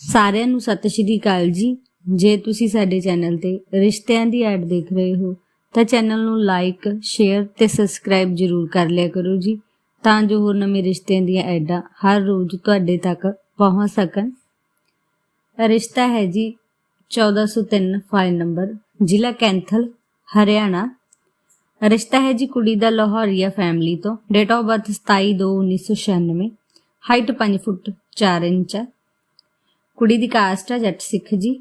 ਸਾਰਿਆਂ ਨੂੰ ਸਤਿ ਸ਼੍ਰੀ ਅਕਾਲ ਜੀ। ਜੇ ਤੁਸੀਂ ਸਾਡੇ ਚੈਨਲ ਤੇ ਰਿਸ਼ਤਿਆਂ ਦੀ ਐਡ ਦੇਖ ਰਹੇ ਹੋ, ਤਾਂ ਚੈਨਲ ਨੂੰ ਲਾਈਕ, ਸ਼ੇਅਰ ਤੇ ਸਬਸਕ੍ਰਾਈਬ ਜਰੂਰ ਕਰ ਲਿਆ ਕਰੋ ਜੀ, ਤਾਂ ਜੋ ਹੋਰ ਨਵੇਂ ਰਿਸ਼ਤਿਆਂ ਦੀਆਂ ਐਡਾਂ ਹਰ ਰੋਜ਼ ਤੁਹਾਡੇ ਤੱਕ ਪਹੁੰਚ ਸਕਣ। ਰਿਸ਼ਤਾ ਹੈ ਜੀ 1403 ਫਾਈਲ ਨੰਬਰ, ਜ਼ਿਲ੍ਹਾ ਕੈਂਥਲ, ਹਰਿਆਣਾ। ਰਿਸ਼ਤਾ ਹੈ ਜੀ ਕੁੜੀ ਦਾ ਲਾਹੌਰੀਆ ਫੈਮਿਲੀ ਤੋਂ, date of birth 27/2/1996 height 5 foot 4 inch ਕੁੜੀ ਦੀ ਕਾਸਟ ਹੈ ਜੱਟ ਸਿੱਖ ਜੀ।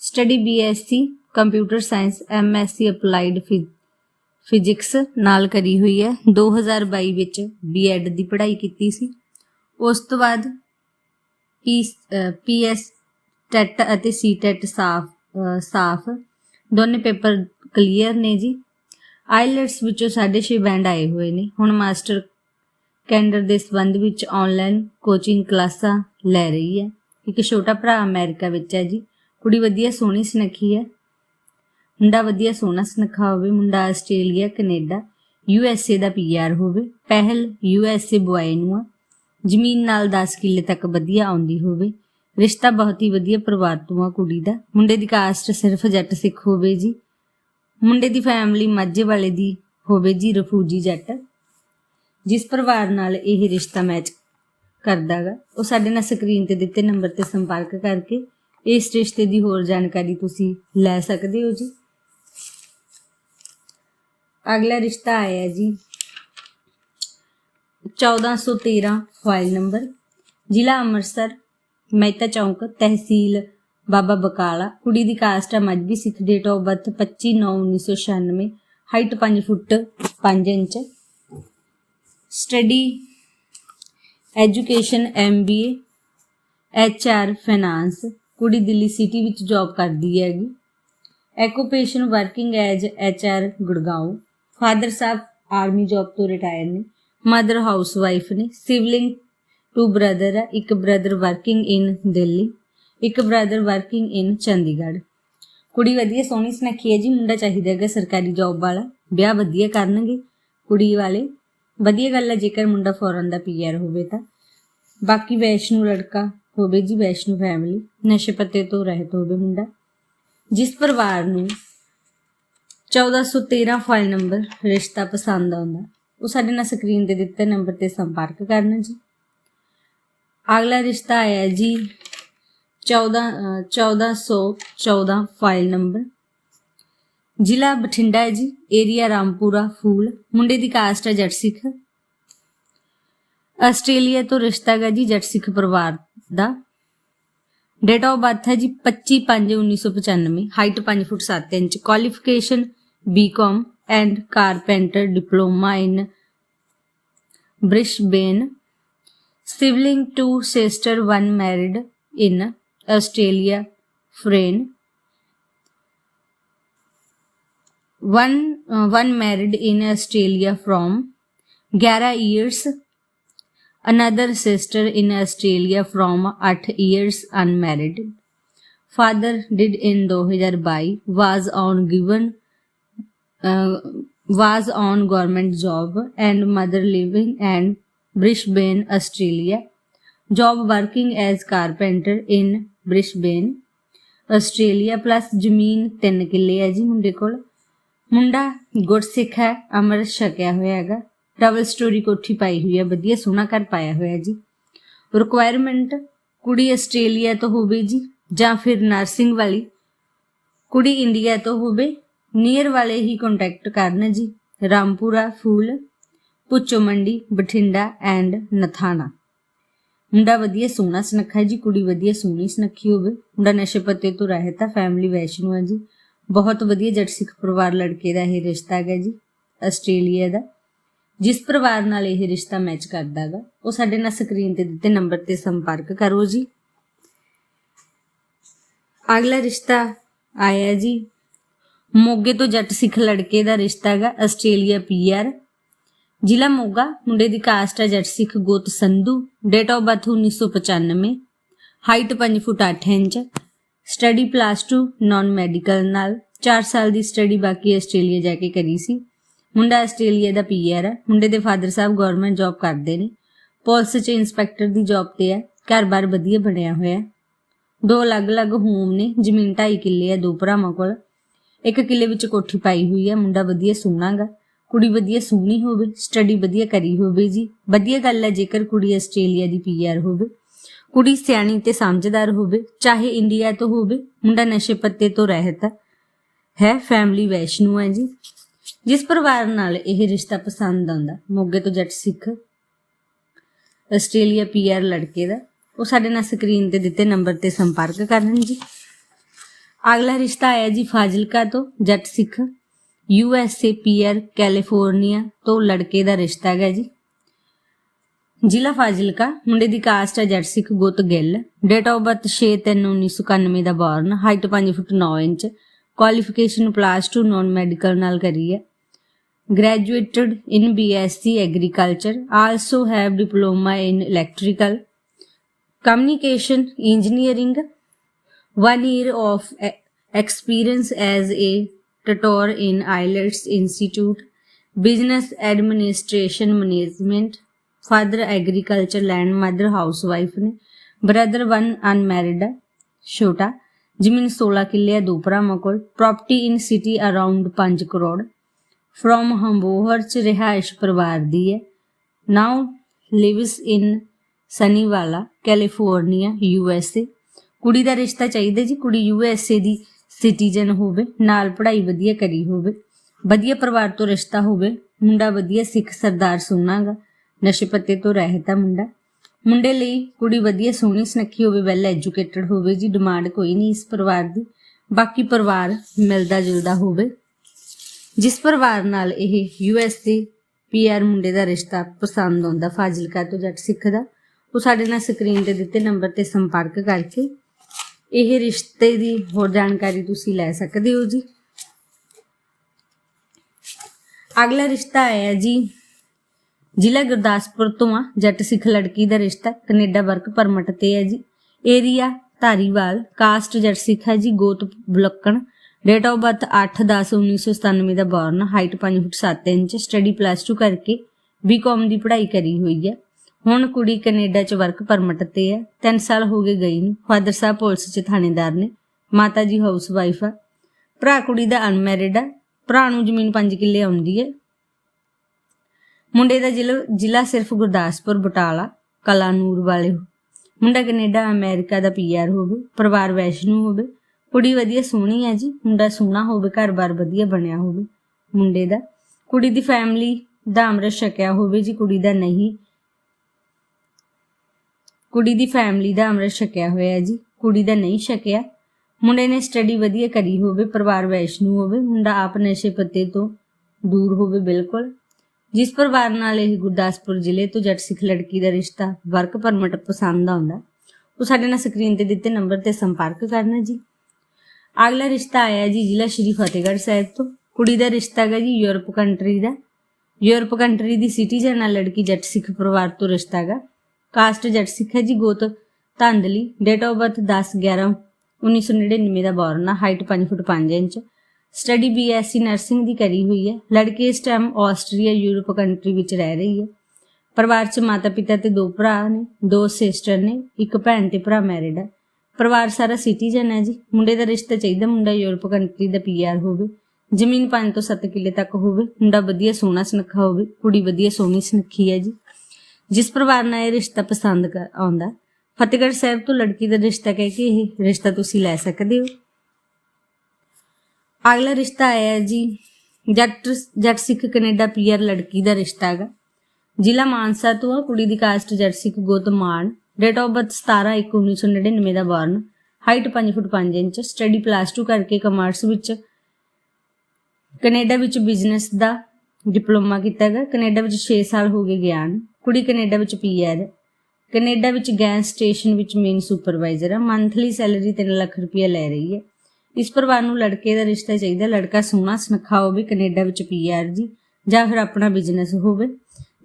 Study BSc computer science MSc applied physics ਨਾਲ ਕਰੀ ਹੋਈ ਹੈ। 2022 ਵਿੱਚ ਬੀਐਡ ਦੀ ਪੜ੍ਹਾਈ ਕੀਤੀ ਸੀ। ਉਸ ਤੋਂ ਬਾਅਦ ਪੀਐਸ ਟੈਟ ਅਤੇ ਸੀਟੈਟ ਸਾਫ਼ ਸਾਫ਼। ਦੋਨੇ ਪੇਪਰ ਕਲੀਅਰ ਨੇ ਜੀ। ਆਈਲੈਟਸ ਵਿੱਚੋਂ 6.5 ਬੈਂਡ ਆਏ ਹੋਏ ਨੇ। ਹੁਣ ਮਾਸਟਰ ਕੈਂਡਰ ਦੇ ਸੰਬੰਧ ਵਿੱਚ ਆਨਲਾਈਨ ਕੋਚਿੰਗ ਕਲਾਸਾਂ ਲੈ ਰਹੀ ਹੈ। ਇੱਕ ਛੋਟਾ ਭਰਾ ਅਮਰੀਕਾ ਵਿੱਚ ਹੈ ਜੀ। ਕੁੜੀ ਵਧੀਆ ਸੋਹਣੀ ਸੁਨੱਖੀ ਹੈ। ਮੁੰਡਾ ਵਧੀਆ ਸੋਹਣਾ ਸੁਨੱਖਾ ਹੋਵੇ, ਮੁੰਡਾ Australia, Canada, U S A the PR ਹੋਵੇ, ਪਹਿਲ ਯੂ ਐਸ ਏ ਬੁਆਏ ਨੂੰ ਆ। ਜ਼ਮੀਨ ਨਾਲ 10 ਕਿੱਲੇ ਤੱਕ ਵਧੀਆ ਆਉਂਦੀ ਹੋਵੇ। ਰਿਸ਼ਤਾ ਬਹੁਤ ਹੀ ਵਧੀਆ ਪਰਿਵਾਰ ਤੋਂ ਆ ਕੁੜੀ ਦਾ। ਮੁੰਡੇ ਦੀ ਕਾਸਟ ਸਿਰਫ ਜੱਟ ਸਿੱਖ ਹੋਵੇ ਜੀ। ਮੁੰਡੇ ਦੀ ਫੈਮਿਲੀ ਮਾਝੇ ਵਾਲੇ ਦੀ ਹੋਵੇ ਜੀ, ਰਫੂਜੀ ਜੱਟ। ਜਿਸ ਪਰਿਵਾਰ ਨਾਲ ਇਹ ਰਿਸ਼ਤਾ ਮੈਚ ਕਰਦਾਗਾ। ਉਹ ਸਾਡੇ ਨਾਲ ਸਕਰੀਨ ਤੇ ਦਿੱਤੇ ਨੰਬਰ ਤੇ ਸੰਪਰਕ ਕਰਕੇ। ਇਸ ਰਿਸ਼ਤੇ ਦੀ ਹੋਰ ਜਾਣਕਾਰੀ ਤੁਸੀਂ ਲੈ ਸਕਦੇ ਹੋ ਜੀ। ਅਗਲਾ ਰਿਸ਼ਤਾ ਆਇਆ ਜੀ। 1413 ਫਾਈਲ ਨੰਬਰ ਜ਼ਿਲ੍ਹਾ ਅੰਮ੍ਰਿਤਸਰ, ਮਹਿਤਾ ਚੌਂਕ, ਤਹਿਸੀਲ ਬਾਬਾ ਬਕਾਲਾ। ਕੁੜੀ ਦੀ ਕਾਸਟ ਹੈ Mazhabi Sikh date of birth 25/9/1996 height 5 foot 5 inch. Study education, MBA, HR, finance. ਕੁੜੀ ਦਿੱਲੀ ਸਿਟੀ ਵਿੱਚ ਜੌਬ ਕਰਦੀ ਹੈਗੀ। Occupation working as HR Gurgaon. Father ਸਾਹਿਬ ਆਰਮੀ ਜੌਬ ਤੋਂ ਰਿਟਾਇਰ ਨੇ। ਮਦਰ ਹਾਊਸ ਵਾਈਫ ਨੇ। ਸਿਵਲਿੰਗ ਟੂ ਬ੍ਰਦਰ ਹੈ ਇੱਕ ਬ੍ਰਦਰ ਵਰਕਿੰਗ ਇਨ ਦਿੱਲੀ ਇੱਕ ਬ੍ਰਦਰ ਵਰਕਿੰਗ ਇਨ ਚੰਡੀਗੜ੍ਹ ਕੁੜੀ ਵਧੀਆ ਸੋਹਣੀ ਸੁਨੱਖੀ ਹੈ ਜੀ। ਮੁੰਡਾ ਚਾਹੀਦਾ ਹੈਗਾ ਸਰਕਾਰੀ ਜੌਬ ਵਾਲਾ। ਵਿਆਹ ਵਧੀਆ ਕਰਨਗੇ। ਕੁੜੀ ਵਾਲੇ ਵਧੀਆ ਗੱਲ ਹੈ ਜੇਕਰ ਮੁੰਡਾ ਫੋਰਨ ਦਾ ਪੀਆਰ ਹੋਵੇ ਤਾਂ। ਬਾਕੀ ਵੈਸ਼ਨੂ ਲੜਕਾ ਹੋਵੇ ਜੀ ਵੈਸ਼ਨੂ ਫੈਮਿਲੀ ਨਸ਼ੇ ਪੱਤੇ ਤੋਂ ਰਹਿਤ ਹੋਵੇ ਮੁੰਡਾ। ਜਿਸ ਪਰਿਵਾਰ ਨੂੰ 1413 ਫਾਈਲ ਨੰਬਰ ਰਿਸ਼ਤਾ ਪਸੰਦ ਆਉਂਦਾ ਉਹ ਸਾਡੇ ਨਾਲ ਸਕਰੀਨ ਤੇ ਦਿੱਤੇ ਨੰਬਰ ਤੇ ਸੰਪਰਕ ਕਰਨਾ ਜੀ। ਅਗਲਾ ਰਿਸ਼ਤਾ ਆਇਆ ਜੀ 14 ਅ, 1414 ਫਾਈਲ ਨੰਬਰ ਜ਼ਿਲ੍ਹਾ ਬਠਿੰਡਾ ਹੈ ਜੀ ਏਰੀਆ ਰਾਮਪੁਰਾ, ਫੂਲ। ਮੁੰਡੇ ਦੀ ਕਾਸਟ ਹੈ ਜੱਟ ਸਿੱਖ। ਆਸਟ੍ਰੇਲੀਆ ਤੋਂ ਰਿਸ਼ਤਾ ਹੈਗਾ ਜੀ ਜੱਟ ਸਿੱਖ ਪਰਿਵਾਰ ਦਾ। ਡੇਟ ਆਫ ਬਰਥ ਹੈ ਜੀ 25/5/1995 height 5 foot 7 inch qualification BCom and carpenter diploma in Brisbane sibling two sister one married in Australia friend one uh, one married in australia from 11 years another sister in australia from 8 years unmarried father did in 2022 was on given uh, was on government job and mother living and Brisbane, Australia. Job working as carpenter in Brisbane, Australia plus ਜ਼ਮੀਨ 3 ਕਿੱਲੇ ਹੈ ਜੀ ਮੁੰਡੇ ਕੋਲ ਮੁੰਡਾ ਗੁਰਸਿੱਖ ਹੈ, ਅੰਮ੍ਰਿਤ ਛਕਿਆ ਹੋਇਆ ਹੈਗਾ। ਡਬਲ ਸਟੋਰੀ ਕੋਠੀ ਪਾਈ ਹੋਈ ਹੈ, ਵਧੀਆ ਸੋਹਣਾ ਘਰ ਪਾਇਆ ਹੋਇਆ ਜੀ। ਰਿਕੁਆਇਰਮੈਂਟ ਕੁੜੀ ਆਸਟ੍ਰੇਲੀਆ ਤੋਂ ਹੋਵੇ ਜੀ, ਜਾਂ ਫਿਰ ਨਰਸਿੰਗ ਵਾਲੀ। ਕੁੜੀ ਇੰਡੀਆ ਤੋਂ ਹੋਵੇ ਨੀਅਰ ਵਾਲੇ ਹੀ ਕੰਟੈਕਟ ਕਰਨ ਜੀ। ਰਾਮਪੁਰਾ, ਫੂਲ ਪੁੱਚੋ ਮੰਡੀ, ਬਠਿੰਡਾ ਐਂਡ ਨਥਾਣਾ। ਮੁੰਡਾ ਵਧੀਆ ਸੋਹਣਾ ਸੁਨੱਖਾ ਜੀ, ਕੁੜੀ ਵਧੀਆ ਸੋਹਣੀ ਸੁਨੱਖੀ ਹੋਵੇ। ਮੁੰਡਾ ਨਸ਼ੇ ਪੱਤੇ ਤੋਂ ਰਹਿਤ ਹੈ ਫੈਮਿਲੀ ਵੈਸ਼ਨੂ ਹੈ ਜੀ। ਬਹੁਤ ਵਧੀਆ ਜੱਟ ਸਿੱਖ ਪਰਿਵਾਰ ਲੜਕੇ ਦਾ ਇਹ ਰਿਸ਼ਤਾ ਹੈਗਾ ਜੀ, ਆਸਟ੍ਰੇਲੀਆ ਦਾ। ਜਿਸ ਪਰਿਵਾਰ ਨਾਲ ਇਹ ਰਿਸ਼ਤਾ ਮੈਚ ਕਰਦਾ ਹੈਗਾ, ਉਹ ਸਾਡੇ ਨਾਲ ਸਕਰੀਨ ਤੇ ਦਿੱਤੇ ਨੰਬਰ ਤੇ ਸੰਪਰਕ ਕਰੋ ਜੀ। ਅਗਲਾ ਰਿਸ਼ਤਾ ਆਇਆ ਜੀ, ਮੋਗੇ ਤੋਂ ਜੱਟ ਸਿੱਖ ਲੜਕੇ ਦਾ ਰਿਸ਼ਤਾ ਹੈਗਾ, ਆਸਟ੍ਰੇਲੀਆ ਪੀਆਰ ਜ਼ਿਲ੍ਹਾ ਮੋਗਾ, ਮੁੰਡੇ ਦੀ ਕਾਸਟ ਹੈ ਜੱਟ ਸਿੱਖ ਗੋਤ Sandhu date of birth 1995 height 5 foot 8 inch study plus 2 non medical ਨਾਲ 4 ਸਾਲ ਦੀ ਸਟੱਡੀ ਬਾਕੀ ਆਸਟ੍ਰੇਲੀਆ ਜਾ ਕੇ ਕਰੀ ਸੀ। ਮੁੰਡਾ ਆਸਟ੍ਰੇਲੀਆ ਦਾ ਪੀਆਰ ਹੈ। ਮੁੰਡੇ ਦੇ ਫਾਦਰ ਸਾਹਿਬ ਗਵਰਨਮੈਂਟ ਜੌਬ ਕਰਦੇ ਨੇ। ਪੁਲਿਸ 'ਚ ਇੰਸਪੈਕਟਰ ਦੀ ਜੌਬ ਤੇ ਹੈ। ਘਰ-ਬਾਰ ਵਧੀਆ ਬਣਿਆ ਹੋਇਆ ਹੈ। ਦੋ ਅਲੱਗ-ਅਲੱਗ ਹੋਮ ਨੇ। ਜ਼ਮੀਨ ਢਾਈ ਕਿੱਲੇ ਆ ਦੋ ਭਰਾਵਾਂ ਕੋਲ। ਇੱਕ ਕਿੱਲੇ ਵਿੱਚ ਕੋਠੀ ਪਾਈ ਹੋਈ ਹੈ। ਮੁੰਡਾ ਵਧੀਆ ਸੋਹਣਾਗਾ ਕੁੜੀ ਵਧੀਆ ਸੋਹਣੀ ਹੋਵੇ। ਸਟੱਡੀ ਵਧੀਆ ਕਰੀ ਹੋਵੇ ਜੀ। ਵਧੀਆ ਗੱਲ ਹੈ ਜੇਕਰ ਕੁੜੀ ਆਸਟ੍ਰੇਲੀਆ ਦੀ ਪੀਆਰ ਹੋਵੇ। ਕੁੜੀ ਸਿਆਣੀ ਤੇ ਸਮਝਦਾਰ ਹੋਵੇ, ਚਾਹੇ ਇੰਡੀਆ ਤੋਂ ਹੋਵੇ, ਮੁੰਡਾ ਨਸ਼ੇ ਪੱਤੇ ਤੋਂ ਰਹਿਤ ਹੈ। ਫੈਮਿਲੀ ਵੈਸ਼ਨੂ ਹੈ ਜੀ। ਜਿਸ ਪਰਿਵਾਰ ਨਾਲ ਇਹ ਰਿਸ਼ਤਾ ਪਸੰਦ ਆਉਂਦਾ, ਮੋਗੇ ਤੋਂ ਜੱਟ ਸਿੱਖ, ਆਸਟ੍ਰੇਲੀਆ ਪੀਆਰ ਲੜਕੇ ਦਾ, ਉਹ ਸਾਡੇ ਨਾਲ ਸਕਰੀਨ ਤੇ ਦਿੱਤੇ ਨੰਬਰ ਤੇ ਸੰਪਰਕ ਕਰਨ ਜੀ। ਅਗਲਾ ਰਿਸ਼ਤਾ ਆਇਆ ਜੀ ਫਾਜ਼ਿਲਕਾ ਤੋਂ Jat Sikh, U S A PR California ਤੋਂ ਲੜਕੇ ਦਾ ਰਿਸ਼ਤਾ ਹੈਗਾ ਜੀ। ਜ਼ਿਲ੍ਹਾ ਫਾਜ਼ਿਲਕਾ ਮੁੰਡੇ ਦੀ ਕਾਸਟ ਹੈ ਜੱਟ ਸਿੱਖ ਗੁੱਤ ਗਿੱਲ ਡੇਟ ਆਫ ਬਰਥ 6/3/1991 ਦਾ ਬੋਰਨ ਹਾਈਟ 5 ਫੁੱਟ 9 inch qualification plus 2 non medical ਨਾਲ ਕਰੀ ਹੈ graduated in BSc Agriculture, also have diploma in electrical, communication engineering, one year of e- experience as a tutor in IELTS Institute, business administration management, father agriculture land mother housewife ਨੇ। Brother one unmarried ਹੈ ਛੋਟਾ, ਜ਼ਮੀਨ 16 ਕਿੱਲੇ ਹੈ ਦੋ ਭਰਾਵਾਂ property in city around 5 crore. From Abohar ਚ ਰਿਹਾਇਸ਼ ਪਰਿਵਾਰ ਦੀ ਹੈ। Now lives in Sunnyvale California U S A ਕੁੜੀ ਦਾ ਰਿਸ਼ਤਾ ਚਾਹੀਦਾ ਜੀ, ਕੁੜੀ ਯੂ ਐਸ ਏ ਦੀ ਸਿਟੀਜ਼ਨ ਹੋਵੇ, ਨਾਲ ਪੜ੍ਹਾਈ ਵਧੀਆ ਕਰੀ ਹੋਵੇ। ਵਧੀਆ ਪਰਿਵਾਰ ਤੋਂ ਰਿਸ਼ਤਾ ਹੋਵੇ, ਮੁੰਡਾ ਵਧੀਆ ਸਿੱਖ ਸਰਦਾਰ ਸੋਹਣਾਗਾ ਨਸ਼ੇ ਪੱਤੇ ਤੋਂ ਰਹਿਤ ਆ ਮੁੰਡਾ। ਮੁੰਡੇ ਲਈ ਕੁੜੀ ਵਧੀਆ ਸੋਹਣੀ ਸੁਨੱਖੀ ਹੋਵੇ ਵੈਲ ਐਜੂਕੇਟਡ ਹੋਵੇ ਜੀ ਡਿਮਾਂਡ ਕੋਈ ਨਹੀਂ ਇਸ ਪਰਿਵਾਰ ਦੀ। ਬਾਕੀ ਪਰਿਵਾਰ ਮਿਲਦਾ ਜੁਲਦਾ ਹੋਵੇ। ਜਿਸ ਪਰਿਵਾਰ ਨਾਲ ਇਹ ਯੂ ਐਸ ਦੀ ਪੀਆਰ ਮੁੰਡੇ ਦਾ ਰਿਸ਼ਤਾ ਪਸੰਦ ਆਉਂਦਾ, ਫਾਜ਼ਿਲਕਾ ਤੋਂ ਜੱਟ ਸਿੱਖ ਦਾ, ਉਹ ਸਾਡੇ ਨਾਲ ਸਕਰੀਨ ਤੇ ਦਿੱਤੇ ਨੰਬਰ ਤੇ ਸੰਪਰਕ ਕਰਕੇ ਇਹ ਰਿਸ਼ਤੇ ਦੀ ਹੋਰ ਜਾਣਕਾਰੀ ਤੁਸੀਂ ਲੈ ਸਕਦੇ ਹੋ ਜੀ। ਅਗਲਾ ਰਿਸ਼ਤਾ ਆਇਆ ਜੀ ਜ਼ਿਲ੍ਹਾ ਗੁਰਦਾਸਪੁਰ ਤੋਂ ਆ, ਜੱਟ ਸਿੱਖ ਲੜਕੀ ਦਾ ਰਿਸ਼ਤਾ, ਕੈਨੇਡਾ ਵਰਕ ਪਰਮਿਟ ਤੇ ਹੈ ਜੀ। ਏਰੀਆ, ਧਾਰੀਵਾਲ, ਕਾਸਟ ਜੱਟ ਸਿੱਖ ਹੈ ਜੀ, ਗੋਤ ਬਲਕਣ ਡੇਟ ਆਫ ਬਰਥ 8/10/1997 ਦਾ ਬੋਰਨ ਹਾਈਟ 5 ਫੁੱਟ 7 ਇੰਚ ਸਟੱਡੀ ਪਲੱਸ 2 ਕਰਕੇ ਬੀਕਾਮ ਦੀ ਪੜ੍ਹਾਈ ਕਰੀ ਹੋਈ ਹੈ। ਹੁਣ ਕੁੜੀ ਕੈਨੇਡਾ ਚ ਵਰਕ ਪਰਮਿਟ ਤੇ ਹੈ। 3 ਸਾਲ ਹੋ ਗਏ ਗਈ ਨੂੰ। ਫਾਦਰ ਸਾਹਿਬ ਪੁਲਿਸ ਚ ਥਾਣੇਦਾਰ ਨੇ। ਮਾਤਾ ਜੀ ਹਾਊਸ ਵਾਈਫ ਆ। ਭਰਾ ਕੁੜੀ ਦਾ ਅਨਮੈਰਿਡ ਆ। ਭਰਾ ਨੂੰ ਜ਼ਮੀਨ 5 ਕਿੱਲੇ ਆਉਂਦੀ ਹੈ। ਮੁੰਡੇ ਦਾ ਜ਼ਿਲ੍ਹਾ ਜ਼ਿਲ੍ਹਾ ਸਿਰਫ ਗੁਰਦਾਸਪੁਰ, ਬਟਾਲਾ, ਕਲਾਨੂਰ ਵਾਲੇ ਮੁੰਡਾ ਕੈਨੇਡਾ, ਅਮਰੀਕਾ ਦਾ ਪੀਆਰ ਹੋਵੇ, ਪਰਿਵਾਰ ਵੈਸ਼ਨੂ ਹੋਵੇ, ਕੁੜੀ ਵਧੀਆ ਸੋਹਣੀ ਹੈ ਜੀ, ਮੁੰਡਾ ਸੋਹਣਾ ਹੋਵੇ, ਘਰ-ਬਾਰ ਵਧੀਆ ਬਣਿਆ ਹੋਵੇ। ਮੁੰਡੇ ਦਾ ਕੁੜੀ ਦੀ ਫੈਮਿਲੀ ਦਾ ਅੰਮ੍ਰਿਤ ਛਕਿਆ ਹੋਵੇ ਜੀ, ਕੁੜੀ ਦਾ ਨਹੀਂ। ਕੁੜੀ ਦੀ ਫੈਮਿਲੀ ਦਾ ਅੰਮ੍ਰਿਤ ਛਕਿਆ ਹੋਇਆ ਜੀ, ਕੁੜੀ ਦਾ ਨਹੀਂ ਛਕਿਆ। ਮੁੰਡੇ ਨੇ ਸਟੱਡੀ ਵਧੀਆ ਕਰੀ ਹੋਵੇ, ਪਰਿਵਾਰ ਵੈਸ਼ਨੂ ਹੋਵੇ, ਮੁੰਡਾ ਆਪ ਨਸ਼ੇ ਪੱਤੇ ਤੋਂ ਦੂਰ ਹੋਵੇ, ਬਿਲਕੁਲ। ਜਿਸ ਪਰਿਵਾਰ ਨਾਲ ਇਹ ਗੁਰਦਾਸਪੁਰ ਜ਼ਿਲ੍ਹੇ ਤੋਂ ਜੱਟ ਸਿੱਖ ਲੜਕੀ ਦਾ ਰਿਸ਼ਤਾ ਵਰਕ ਪਰਮਿਟ ਪਸੰਦ ਆਉਂਦਾ, ਉਹ ਸਾਡੇ ਨਾਲ ਸਕਰੀਨ ਤੇ ਦਿੱਤੇ ਨੰਬਰ ਤੇ ਸੰਪਰਕ ਕਰਨਾ ਜੀ। ਅਗਲਾ ਰਿਸ਼ਤਾ ਆਇਆ ਜੀ ਜ਼ਿਲ੍ਹਾ ਸ਼੍ਰੀ ਫਤਿਹਗੜ੍ਹ ਸਾਹਿਬ ਤੋਂ। ਕੁੜੀ ਦਾ ਰਿਸ਼ਤਾ ਹੈਗਾ ਜੀ ਯੂਰਪ ਕੰਟਰੀ ਦਾ। ਯੂਰਪ ਕੰਟਰੀ ਦੀ ਸਿਟੀਜ਼ਨ ਨਾਲ ਲੜਕੀ ਜੱਟ ਸਿੱਖ ਪਰਿਵਾਰ ਤੋਂ ਰਿਸ਼ਤਾ ਹੈਗਾ। ਕਾਸਟ ਜੱਟ ਸਿੱਖ ਹੈ ਜੀ ਗੋਤ ਧਾਂਦਲੀ ਡੇਟ ਆਫ ਬਰਥ 10 11 1999 ਦਾ ਬੋਰਨ ਆ ਹਾਈਟ 5 ਫੁੱਟ 5 ਇੰਚ। ਸਟੱਡੀ ਬੀਐਸਸੀ ਨਰਸਿੰਗ ਦੀ ਕਰੀ ਹੋਈ ਹੈ। ਲੜਕੀ ਇਸ ਟਾਈਮ ਆਸਟਰੀਆ ਯੂਰਪ ਕੰਟਰੀ ਵਿੱਚ ਰਹਿ ਰਹੀ ਹੈ। ਪਰਿਵਾਰ 'ਚ ਮਾਤਾ ਪਿਤਾ ਤੇ ਦੋ ਭਰਾ ਨੇ, ਦੋ ਸਿਸਟਰ ਨੇ, ਇੱਕ ਭੈਣ ਤੇ ਭਰਾ ਮੈਰਿਡ ਹੈ। ਪਰਿਵਾਰ ਸਾਰਾ ਸਿਟੀਜ਼ਨ ਹੈ ਜੀ। ਮੁੰਡੇ ਦਾ ਰਿਸ਼ਤਾ ਚਾਹੀਦਾ ਮੁੰਡਾ ਯੂਰਪ ਕੰਟਰੀ ਦਾ ਪੀਆਰ ਹੋਵੇ। ਜ਼ਮੀਨ 5 ਤੋਂ 7 ਕਿੱਲੇ ਤੱਕ ਹੋਵੇ। ਮੁੰਡਾ ਵਧੀਆ ਸੋਹਣਾ ਸੁਨੱਖਾ ਹੋਵੇ। ਕੁੜੀ ਵਧੀਆ ਸੋਹਣੀ ਸੁਨੱਖੀ ਹੈ ਜੀ। ਜਿਸ ਪਰਿਵਾਰ ਨਾਲ ਇਹ ਰਿਸ਼ਤਾ ਪਸੰਦ ਕਰ- ਆਉਂਦਾ, ਫਤਿਹਗੜ੍ਹ ਸਾਹਿਬ ਤੋਂ ਲੜਕੀ ਦਾ ਰਿਸ਼ਤਾ ਕਹਿ ਕੇ ਇਹ ਰਿਸ਼ਤਾ ਤੁਸੀਂ ਲੈ ਸਕਦੇ ਹੋ। ਅਗਲਾ ਰਿਸ਼ਤਾ ਆਇਆ ਹੈ ਜੀ, ਜੱਟ ਜੱਟ ਸਿੱਖ ਕੈਨੇਡਾ ਪੀਆਰ ਲੜਕੀ ਦਾ ਰਿਸ਼ਤਾ ਹੈਗਾ। ਜ਼ਿਲ੍ਹਾ ਮਾਨਸਾ ਤੋਂ ਆ, ਕੁੜੀ ਦੀ ਕਾਸਟ ਜੱਟ ਸਿੱਖ ਗੋਤਮਾਨ ਡੇਟ ਆਫ ਬਰਥ 17 ਇੱਕ 1999 ਦਾ ਬੋਰਨ ਹਾਈਟ 5 ਫੁੱਟ 5 ਇੰਚ। ਸਟੱਡੀ ਪਲੱਸ 2 ਕਰਕੇ ਕਮਰਸ ਵਿੱਚ ਕੈਨੇਡਾ ਵਿੱਚ ਬਿਜ਼ਨਸ ਦਾ ਡਿਪਲੋਮਾ ਕੀਤਾ ਹੈਗਾ। ਕੈਨੇਡਾ ਵਿੱਚ 6 ਸਾਲ ਹੋ ਗਏ ਗਿਆ ਕੁੜੀ ਕੈਨੇਡਾ ਵਿੱਚ ਪੀਆਰ ਹੈ। ਕੈਨੇਡਾ ਵਿੱਚ ਗੈਸ ਸਟੇਸ਼ਨ ਵਿੱਚ ਮੇਨ ਸੁਪਰਵਾਈਜ਼ਰ ਹੈ ਮੰਥਲੀ ਸੈਲਰੀ 3 ਲੱਖ ਰੁਪਏ ਲੈ ਰਹੀ ਹੈ। ਇਸ ਪਰਿਵਾਰ ਨੂੰ ਲੜਕੇ ਦਾ ਰਿਸ਼ਤਾ ਚਾਹੀਦਾ, ਲੜਕਾ ਸੋਹਣਾ, ਸੁਨੱਖਾ ਹੋਵੇ, ਕੈਨੇਡਾ ਵਿੱਚ ਪੀਆਰ ਜੀ, ਜਾਂ ਫਿਰ ਆਪਣਾ ਬਿਜ਼ਨਸ ਹੋਵੇ।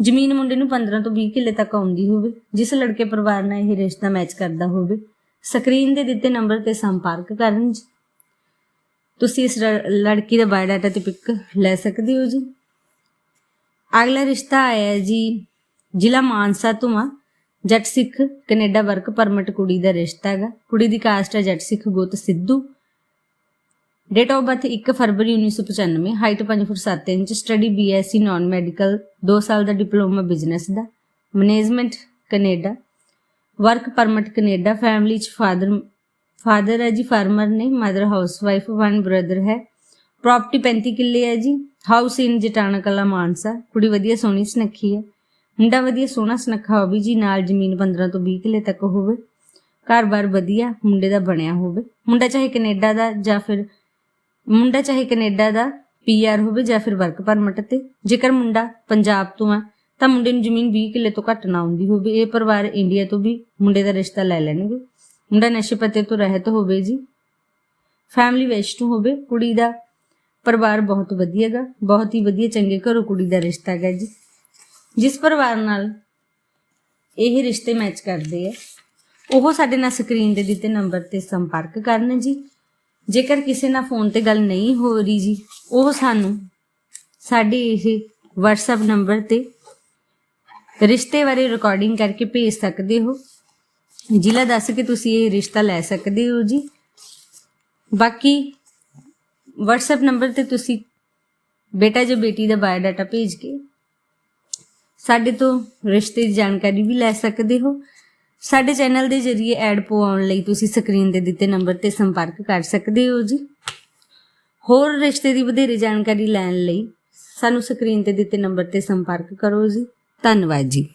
ਜ਼ਮੀਨ ਮੁੰਡੇ ਨੂੰ 15 ਤੋਂ 20 ਕਿੱਲੇ ਤੱਕ ਆਉਂਦੀ ਹੋਵੇ, ਜਿਸ ਲੜਕੇ ਪਰਿਵਾਰ ਨਾਲ ਇਹ ਰਿਸ਼ਤਾ ਮੈਚ ਕਰਦਾ ਹੋਵੇ। ਸਕਰੀਨ ਤੇ ਦਿੱਤੇ ਨੰਬਰ ਤੇ ਸੰਪਰਕ ਕਰਨ ਤੁਸੀਂ ਇਸ ਰ- ਲੜਕੀ ਦਾ ਬਾਇਓਡਾਟਾ ਤੇ ਪਿਕ ਲੈ ਸਕਦੇ ਹੋ ਜੀ। ਅਗਲਾ ਰਿਸ਼ਤਾ ਆਇਆ ਜੀ, ਜ਼ਿਲ੍ਹਾ ਮਾਨਸਾ ਤੋਂ ਆ। ਜੱਟ ਸਿੱਖ ਕੈਨੇਡਾ ਵਰਕ ਪਰਮਿਟ ਕੁੜੀ ਦਾ ਰਿਸ਼ਤਾ ਹੈਗਾ। ਕੁੜੀ ਦੀ ਕਾਸਟ ਹੈ ਜੱਟ ਸਿੱਖ ਗੋਤ ਸਿੱਧੂ। ਡੇਟ ਆਫ ਬਰਥ 1 ਫਰਵਰੀ 1995 ਹਾਈਟ 5 ਫੁੱਟ 7 inch study BSc non medical 2 ਸਾਲ ਦਾ ਡਿਪਲੋਮਾ ਬਿਜ਼ਨਸ ਦਾ management Canada work permit Canada family ਚ ਫਾਦਰ ਫਾਦਰ ਹੈ ਜੀ ਫਾਰਮਰ ਨੇ ਮਦਰ ਹਾਊਸਵਾਈਫ ਵਨ ਬ੍ਰਦਰ ਹੈ ਪ੍ਰਾਪਰਟੀ 35 ਕਿੱਲੇ ਹੈ ਜੀ ਹਾਊਸ ਇਨ ਜਟਾਣਾ ਕਲਾ ਮਾਨਸਾ, ਕੁੜੀ ਵਧੀਆ ਸੋਹਣੀ ਸੁਨੱਖੀ ਹੈ, ਮੁੰਡਾ ਵਧੀਆ ਸੋਹਣਾ ਸੁਨੱਖਾ ਹੋਵੇ ਜੀ, ਨਾਲ ਜ਼ਮੀਨ 15 ਤੋਂ 20 ਕਿੱਲੇ ਤੱਕ ਹੋਵੇ ਘਰ-ਬਾਰ ਵਧੀਆ, ਮੁੰਡੇ ਦਾ ਬਣਿਆ ਹੋਵੇ, ਮੁੰਡਾ ਚਾਹੇ ਕੈਨੇਡਾ ਦਾ ਜਾਂ ਫਿਰ ਮੁੰਡਾ ਚਾਹੇ ਕੈਨੇਡਾ ਦਾ ਪੀਆਰ ਹੋਵੇ ਜਾਂ ਫਿਰ ਵਰਕ ਪਰਮਿਟ ਤੇ, ਜੇਕਰ ਮੁੰਡਾ ਪੰਜਾਬ ਤੋਂ ਆ, ਤਾਂ ਮੁੰਡੇ ਨੂੰ ਜ਼ਮੀਨ 20 ਕਿੱਲੇ ਤੋਂ ਘੱਟ ਨਾ ਆਉਂਦੀ ਹੋਵੇ, ਇਹ ਪਰਿਵਾਰ ਇੰਡੀਆ ਤੋਂ ਵੀ ਮੁੰਡੇ ਦਾ ਰਿਸ਼ਤਾ ਲੈ ਲੈਣਗੇ। ਮੁੰਡਾ ਨਸ਼ੇ ਪੱਤੇ ਤੋਂ ਰਹਿਤ ਹੋਵੇ ਜੀ। ਫੈਮਿਲੀ ਵੈਸਟ ਹੋਵੇ, ਕੁੜੀ ਦਾ ਪਰਿਵਾਰ ਬਹੁਤ ਵਧੀਆਗਾ ਬਹੁਤ ਹੀ ਵਧੀਆ ਚੰਗੇ ਘਰੋਂ ਕੁੜੀ ਦਾ ਰਿਸ਼ਤਾ ਹੈਗਾ ਜੀ। ਜਿਸ ਪਰਿਵਾਰ ਨਾਲ ਇਹ ਰਿਸ਼ਤੇ ਮੈਚ ਕਰਦੇ ਆ, ਉਹ ਸਾਡੇ ਨਾਲ ਸਕਰੀਨ ਦੇ ਦਿੱਤੇ ਨੰਬਰ ਤੇ ਸੰਪਰਕ ਕਰਨ ਜੀ। ਜੇਕਰ ਕਿਸੇ ਨਾਲ ਫੋਨ ਤੇ ਗੱਲ ਨਹੀਂ ਹੋ ਰਹੀ ਜੀ, ਉਹ ਸਾਨੂੰ ਸਾਡੇ ਇਹ WhatsApp ਨੰਬਰ ਤੇ ਰਿਸ਼ਤੇ ਬਾਰੇ ਰਿਕਾਰਡਿੰਗ ਕਰਕੇ ਭੇਜ ਸਕਦੇ ਹੋ। ਜ਼ਿਲ੍ਹਾ ਦੱਸ ਕੇ ਤੁਸੀਂ ਇਹ ਰਿਸ਼ਤਾ ਲੈ ਸਕਦੇ ਹੋ ਜੀ। ਬਾਕੀ WhatsApp ਨੰਬਰ ਤੇ ਤੁਸੀਂ ਬੇਟਾ ਜਾਂ ਬੇਟੀ ਦਾ ਬਾਇਓਡਾਟਾ ਭੇਜ ਕੇ ਸਾਡੇ ਤੋਂ ਰਿਸ਼ਤੇ ਦੀ ਜਾਣਕਾਰੀ ਵੀ ਲੈ ਸਕਦੇ ਹੋ। ਸਾਡੇ ਚੈਨਲ ਦੇ ਜ਼ਰੀਏ ਐਡ ਪਵਾਉਣ ਲਈ ਤੁਸੀਂ ਸਕਰੀਨ ਤੇ ਦਿੱਤੇ ਨੰਬਰ ਤੇ ਸੰਪਰਕ ਕਰ ਸਕਦੇ ਹੋ ਜੀ। ਹੋਰ ਰਿਸ਼ਤੇ ਦੀ ਵਧੇਰੇ ਜਾਣਕਾਰੀ ਲੈਣ ਲਈ ਸਾਨੂੰ ਸਕਰੀਨ ਤੇ ਦਿੱਤੇ ਨੰਬਰ ਤੇ ਸੰਪਰਕ ਕਰੋ ਜੀ। ਧੰਨਵਾਦ ਜੀ।